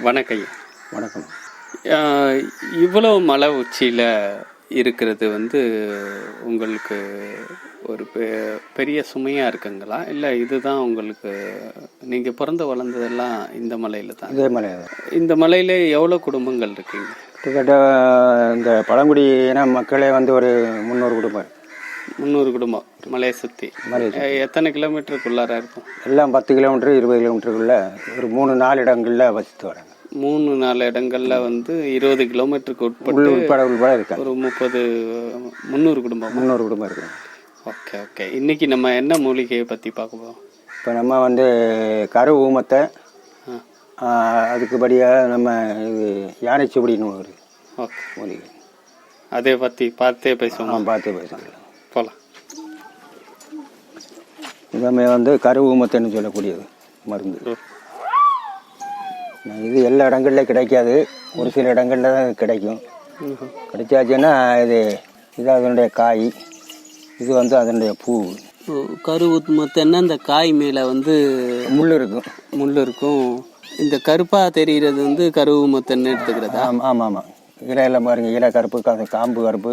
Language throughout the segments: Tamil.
வணக்கம். வணக்கம். ஆஹ் இவ்வளவு மலை உச்சியில் இருக்கிறது வந்து உங்களுக்கு ஒரு பெ- பெரிய சுமையாக இருக்குங்களா? இல்லை இதுதான் உங்களுக்கு நீங்கள் பிறந்து வளர்ந்ததெல்லாம் இந்த மலையில் தான்? இதே மலை இந்த மலையில் எவ்வளோ குடும்பங்கள் இருக்கீங்க? கிட்டத்தட்ட இந்த பழங்குடி இன மக்களே வந்து ஒரு முந்நூறு குடும்பம். முந்நூறு குடும்பம் மலையை சுற்றி எத்தனை கிலோமீட்டருக்குள்ளார இருக்கும்? எல்லாம் பத்து கிலோமீட்டர் இருபது கிலோமீட்டருக்குள்ள ஒரு மூணு நாலு இடங்களில் வசித்து வராங்க. மூணு நாலு இடங்கள்ல வந்து இருபது கிலோமீட்டருக்கு உட்பட்டு உட்பட உள்பட இருக்காங்க. ஒரு முப்பது முந்நூறு குடும்பம்? முந்நூறு குடும்பம் இருக்கு. Okay okay. இன்னைக்கு நம்ம என்ன மூலிகையை பற்றி பார்க்க போகிறோம் இப்போ நம்ம வந்து கரு ஊமத்தை அதுக்குபடியாக நம்ம இது யானை சுவடின்னு ஒரு ஓகே. மூலிகை. அதை பற்றி பார்த்தே பேசுவோம்? பார்த்து பேசுகிறேன் இதமே வந்து கரு ஊமத்தைன்னு சொல்லக்கூடியது மருந்து. இது எல்லா இடங்கள்லையும் கிடைக்காது. ஒரு சில இடங்கள்ல தான் கிடைக்கும். கிடைச்சாச்சுன்னா இது இது அதனுடைய காய். இது வந்து அதனுடைய பூ. கரு மொத்தம்னா இந்த காய் மேலே வந்து முள் இருக்கும். முள் இருக்கும். இந்த கருப்பாக தெரிகிறது வந்து கருவு மொத்தன்னு எடுத்துக்கிறதா? ஆமாம் ஆமாம் ஆமாம் இலையெல்லாம் பாருங்க. இலை கருப்பு காம்பு கருப்பு.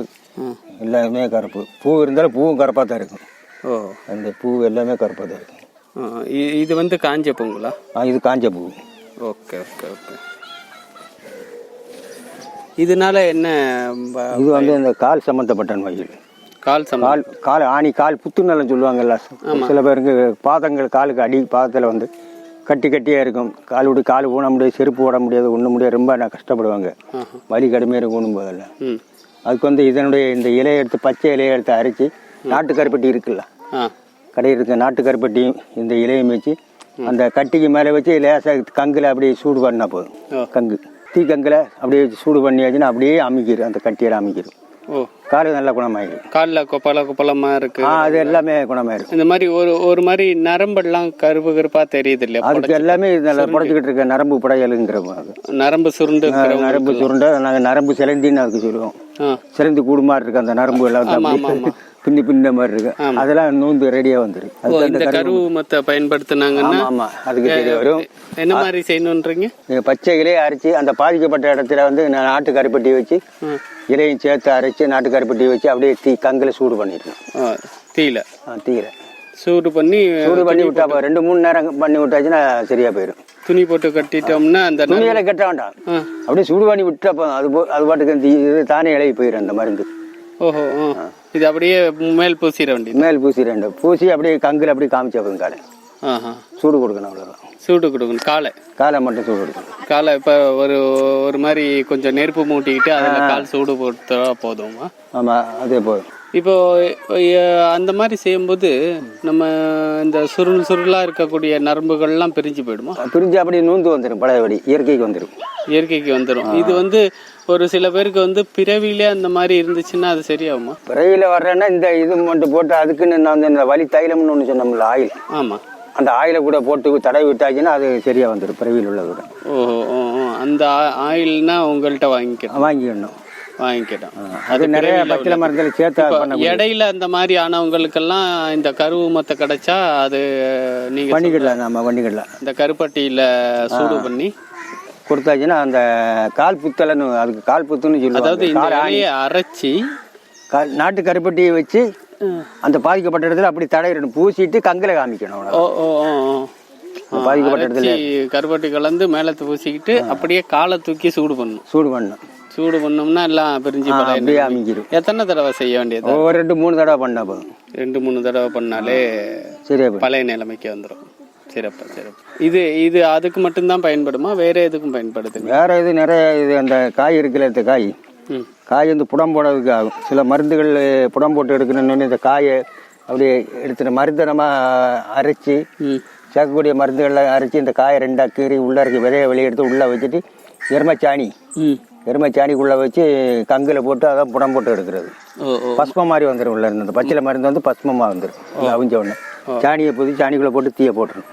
எல்லாமே கருப்பு. பூ இருந்தாலும் பூவும் கருப்பாக தான் இருக்கும். ஓ. அந்த பூ எல்லாமே கருப்பாக தான் இருக்கும் ஆ, இ- இது வந்து காஞ்ச பொங்கலா ஆ இது காஞ்ச பூ. Okay okay okay. இதனால என்ன இது வந்து இந்த கால் சம்மந்தப்பட்ட நோய்கள். கால் கால் கால் ஆணி கால் புத்துநலம் சொல்லுவாங்கல்ல சில பேருக்கு பாதங்கள் காலுக்கு அடி பாதத்தில் வந்து கட்டி கட்டியாக இருக்கும். கால் விட்டு கால் ஊன முடியாது செருப்பு ஓட முடியாது ஒன்றும் முடியாது ரொம்ப நான் கஷ்டப்படுவாங்க. வலி கடுமையாக இருக்கும் ஊனும் போதெல்லாம். அதுக்கு வந்து இதனுடைய இந்த இலையை எடுத்து பச்சை இலையை எடுத்து அரைச்சி நாட்டு கருப்பட்டி இருக்குல்ல கடையில் இருக்க நாட்டு கருப்பட்டியும் இந்த இலையும் வச்சு அந்த கட்டிக்கு மேலே வச்சு லேசாக கங்கில் அப்படியே சூடு பண்ணால். போதும். கங்கு. தீ கங்கில் அப்படியே சூடு பண்ணியாச்சுன்னா அப்படியே அமைக்கிடும் அந்த கட்டியில் அமைக்கிடும் ஓ. காலு நல்லா குணமாயிடும் காலில் கொப்பள கொப்பளமா இருக்கு. அது எல்லாமே குணமாயிடும் இந்த மாதிரி ஒரு ஒரு மாதிரி நரம்பெல்லாம் கருப்பு கருப்பா தெரியுது இல்லையா அதுக்கு எல்லாமே நல்லா புடச்சிக்கிட்டு இருக்க நரம்பு புடையலுங்கிற. நரம்பு சுருண்டு நரம்பு சுருண்டை நாங்கள் நரம்பு சிலந்தின்னு அதுக்கு சொல்லுவோம். சிலந்தி கூடு மாதிரி இருக்கு அந்த நரம்பு எல்லாம் அப்படியே பின்னி பின்ன மாதிரி இருக்கு. அதெல்லாம் நூந்து ரெடியாக வந்துடும் ஓ, இந்த கருவு மத்த பயன்படுத்தினாங்கன்னா ஆமாம் அதுக்கு தெரிய வரும். என்ன மாதிரி செய்யணுன்றீங்க? பச்சை இலையை அரைச்சி அந்த பாதிக்கப்பட்ட இடத்துல வந்து நான் நாட்டு கருப்பட்டி வச்சு. இலையும் சேர்த்து அரைச்சி நாட்டு கருப்பட்டி வச்சு அப்படியே தீ கங்கில் சூடு பண்ணிடணும். தீயில. தீரை சூடு பண்ணி சூடு பண்ணி விட்டா. ரெண்டு மூணு நேரம் பண்ணி விட்டாச்சுன்னா சரியா போயிடும். துணி போட்டு கட்டிட்டோம்னா அந்த நரம்பு- துணியில கட்ட வேண்டாம். அப்படியே சூடு பண்ணி விட்டா போதும். அது போ- அது பாட்டுக்கு இது தானே இலையை போயிடும் அந்த மருந்து. ஓஹோ. இது அப்படியே மேல் பூசிட வேண்டியது. மேல் பூசி ரெண்டு பூசி அப்படியே கங்கில் அப்படியே காமிச்சா போதும் காலை. சூடு கொடுக்கணும் அவ்வளோதான் சூடு கொடுக்கணும். காலை. காலை மட்டும் சூடு கொடுக்கணும். காலை இப்போ ஒரு ஒரு மாதிரி கொஞ்சம் நெருப்பு மூட்டிக்கிட்டு அதில் கால் சூடு போட்டா போதுமா? ஆமாம் அதே போதும். இப்போ எ- அந்த மாதிரி செய்யும்போது நம்ம இந்த சுருள் சுருளாக இருக்கக்கூடிய நரம்புகள்லாம் பிரிஞ்சு போயிடுமா? பிரிஞ்சு அப்படியே நூந்து வந்துடும் பழையபடி. இயற்கைக்கு வந்துடும் இயற்கைக்கு வந்துடும் இது வந்து ஒரு சில பேருக்கு வந்து பிறவிலே அந்த மாதிரி இருந்துச்சுன்னா அது சரியாகுமா? பிறவியில் வர்றேன்னா இந்த இது மட்டும் போட்டு அதுக்குன்னு நான் வந்து இந்த வலி தைலம்னு ஒன்று சொன்னோம்ல ஆயில். ஆமாம் அந்த ஆயிலை கூட போட்டு தடவி விட்டாச்சுன்னா அது சரியா வந்துடும் பிறவியில் உள்ளதை விட ஓஹோ ஓ ஓ. அந்த ஆயில்னா உங்கள்கிட்ட வாங்கிக்கிறோம் வாங்கிக்கணும் வாங்கிக்கிறோம் அது நிறைய பச்சில மரத்தில் சேர்த்து இடையில அந்த மாதிரி ஆனவங்களுக்கெல்லாம் இந்த கருவுமத்தை கிடைச்சா அது நீங்க பண்ணிக்கிடலாம் நம்ம பண்ணிக்கிடலாம். இந்த கருப்பட்டியில சூடு பண்ணி கொடுத்தாச்சுன்னா அந்த கால் புத்தலைன்னு அதுக்கு கால் புத்துன்னு அதாவது சொல்லுவாங்க இந்த இலையை அரைச்சி நாட்டு கருப்பட்டியை வச்சு அந்த பாதிக்கப்பட்ட இடத்துல அப்படி தடையிடணும் பூசிட்டு கங்கில காமிக்கணும் பாதிக்கப்பட்ட இடத்துல. கருப்பட்டி கலந்து மேல பூசிக்கிட்டு அப்படியே காலை தூக்கி சூடு பண்ணணும். சூடு பண்ணணும். சூடு பண்ணோம்னா எல்லாம் பிரிஞ்சு அப்படியே அமைக்கிடும் எத்தனை தடவை செய்ய வேண்டியது? ஒரு ரெண்டு மூணு தடவை பண்ணா போதும். ரெண்டு மூணு தடவை பண்ணாலே சரியா போயிடும். பழைய நிலைமைக்கு வந்துடும் சிறப்பு சிறப்பு. இது இது அதுக்கு மட்டும்தான் பயன்படுமா? வேற எதுக்கும் பயன்படுதுங்க? வேற இது நிறைய இது அந்த காய் இருக்குல்ல இந்த காய். காய் வந்து புடம் போடுறதுக்கு ஆகும். சில மருந்துகள் புடம் போட்டு எடுக்கணும்னு இந்த காயை அப்படியே எடுத்துட்டு மருந்தை நம்ம அரைச்சி சேர்க்கக்கூடிய மருந்துகளை அரைச்சி இந்த காயை ரெண்டா கீறி உள்ள இருக்க விதையை வெளியே எடுத்து உள்ளே வச்சுட்டு எருமைச்சாணி. ம் எருமைச்சாணிக்குள்ளே வச்சு கங்கில் போட்டு அதான் புடம் போட்டு எடுக்கிறது. பஸ்மம் மாதிரி வந்துடும் உள்ள இருந்து பச்சிலை மருந்து வந்து பஸ்மமாக வந்துடும் அவிஞ்ச உடனே. சாணியை புதி சாணிக்குள்ளே போட்டு தீயை போட்டுரும்.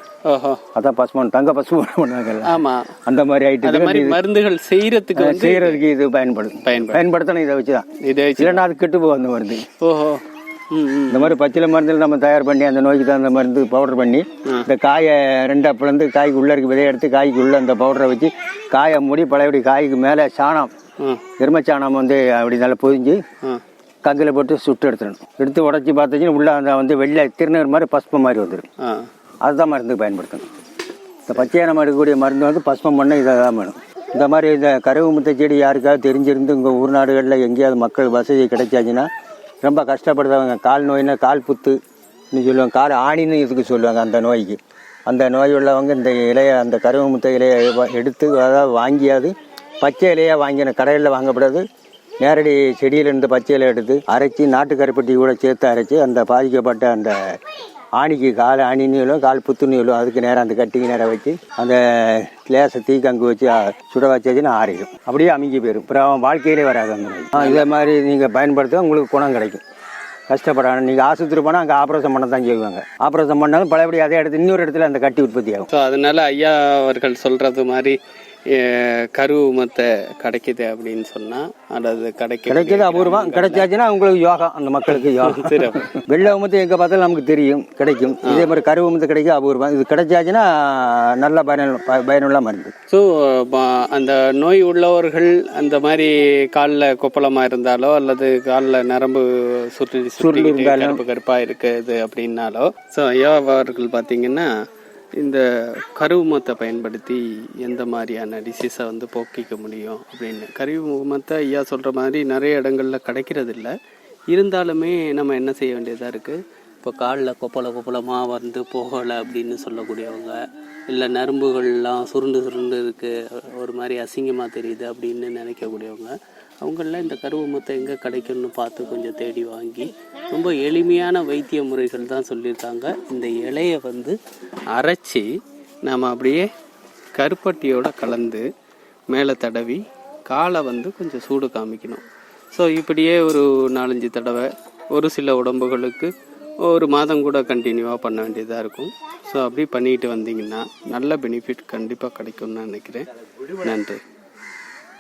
அதான் பஸ்மம் தங்க பஸ்மம் பண்ணுவாங்கல்ல. ஆமா. அந்த மாதிரி மாதிரி மருந்துகள் செய்யறதுக்கு வந்து செய்யறதுக்கு இது பயன்படும் பயன்படுத்தணும் இதை வச்சு தான் இதை வச்சு. இல்லைன்னா அது கெட்டு போகும் அந்த மருந்து. ஓஹோ. இந்த மாதிரி பச்சிலை மருந்தில் நம்ம தயார் பண்ணி அந்த நோய்க்கு தகுந்த மருந்து பவுடர் பண்ணி இந்த காயை ரெண்டா பிளந்து காய்க்கு உள்ளே இருக்க விதையை எடுத்து காய்க்கு உள்ளே அந்த பவுடரை வச்சு காயை மூடி பழையபடி காய்க்கு மேலே சாணம் எருமைச்சாணம் வந்து அப்படி நல்லா பொதிஞ்சு கங்கில் போட்டு சுட்டு எடுத்துடணும். எடுத்து உடச்சி பார்த்துச்சுன்னா உள்ளே அந்த வந்து வெள்ளை திருநீர் மாதிரி பஸ்பம் மாதிரி வந்துடும் அதுதான் மருந்துக்கு பயன்படுத்தணும். இந்த பச்சையை நம்ம எடுக்கக்கூடிய மருந்து வந்து பஸ்பம் பண்ண இதை தான் வேணும். இந்த மாதிரி இந்த கருவு முத்தை செடி யாருக்காவது தெரிஞ்சிருந்து உங்கள் ஊர் நாடுகளில் எங்கேயாவது மக்கள் வசதி கிடைச்சாச்சுன்னா ரொம்ப கஷ்டப்படுறவங்க. கால் நோயினா கால் புத்துன்னு சொல்லுவாங்க. கால் ஆணின்னு இதுக்கு சொல்லுவாங்க அந்த நோய்க்கு. அந்த நோய் உள்ளவங்க இந்த இலையை அந்த கருவேமுத்தை இலையை எடுத்து அதாவது வாங்கியாது. பச்சை இலையாக வாங்கின கடையில் வாங்கப்படாது. நேரடி செடியிலேருந்து பச்சை இலை எடுத்து அரைச்சி நாட்டு கருப்பட்டி கூட சேர்த்து அரைச்சி அந்த பாதிக்கப்பட்ட அந்த ஆணிக்கு கால் ஆணி நீளும் கால் புத்து நீளும். அதுக்கு நேரம் அந்த கட்டிக்கு நேரம் வச்சு அந்த லேசை தீக்கங்கு வச்சு சுட வச்சதுன்னு ஆறிடும் அப்படியே அமைஞ்சு போயிடும். அப்புறம் அவன் வாழ்க்கையிலே வராது அந்த மாதிரி. இதே மாதிரி நீங்கள் பயன்படுத்த உங்களுக்கு குணம் கிடைக்கும். கஷ்டப்படணும் நீங்கள் ஆஸ்பத்திரி போனால் அங்கே ஆப்ரேஷன் பண்ண தான் செய்வாங்க. ஆப்ரேஷன் பண்ணாலும் பழையபடி அதே இடத்துல இன்னொரு இடத்துல அந்த கட்டி உற்பத்தி ஆகும். ஸோ அதனால ஐயா அவர்கள் சொல்கிறது மாதிரி கருவு மத்தை கிடைக்குது அப்படின்னு சொன்னா அல்லது கிடைக்க கிடைக்கிறது அபூர்வம். கிடைச்சாச்சுன்னா உங்களுக்கு யோகம் அந்த மக்களுக்கு சரி வெள்ளை உமத்து எங்கே பார்த்தாலும் நமக்கு தெரியும் கிடைக்கும். இதே மாதிரி கருவு உமத்து கிடைக்க அபூர்வம். இது கிடைச்சாச்சுன்னா நல்ல பயனுள்ள ப- பயனுள்ள மருந்து. ஸோ அந்த நோய் உள்ளவர்கள் அந்த மாதிரி காலில் கொப்பளமாக இருந்தாலோ அல்லது காலில் நரம்பு சுற்றி கருப்பு கருப்பாக இருக்குது அப்படின்னாலோ ஸோ ஐயா அவர்கள் பார்த்தீங்கன்னா இந்த கருவுமத்தை பயன்படுத்தி எந்த மாதிரியான டிசீஸை வந்து போக்கிக்க முடியும் அப்படின்னு. கருவுமத்தை ஐயா சொல்கிற மாதிரி நிறைய இடங்களில் கிடைக்கிறது இல்லை இருந்தாலுமே நம்ம என்ன செய்ய வேண்டியதாக இருக்குது இப்போ காலில் கொப்பள கொப்பளமாக வந்து போகலை அப்படின்னு சொல்லக்கூடியவங்க இல்லை நரம்புகள்லாம் சுருண்டு சுருண்டு இருக்குது ஒரு மாதிரி அசிங்கமாக தெரியுது அப்படின்னு நினைக்கக்கூடியவங்க அவங்கள இந்த கருவமத்தை எங்கே கிடைக்கும்னு பார்த்து கொஞ்சம் தேடி வாங்கி ரொம்ப எளிமையான வைத்திய முறைகள் தான் சொல்லியிருக்காங்க. இந்த இலையை வந்து அரைச்சி நாம் அப்படியே கருப்பட்டியோடு கலந்து மேலே தடவி காலை வந்து கொஞ்சம் சூடு காமிக்கணும். ஸோ இப்படியே ஒரு நாலஞ்சு தடவை ஒரு சில உடம்புகளுக்கு ஒரு மாதம் கூட கண்டினியூவாக பண்ண வேண்டியதாக இருக்கும். ஸோ அப்படி பண்ணிட்டு வந்தீங்கன்னா நல்ல பெனிஃபிட் கண்டிப்பாக கிடைக்கும்னு நினைக்கிறேன். நன்றி.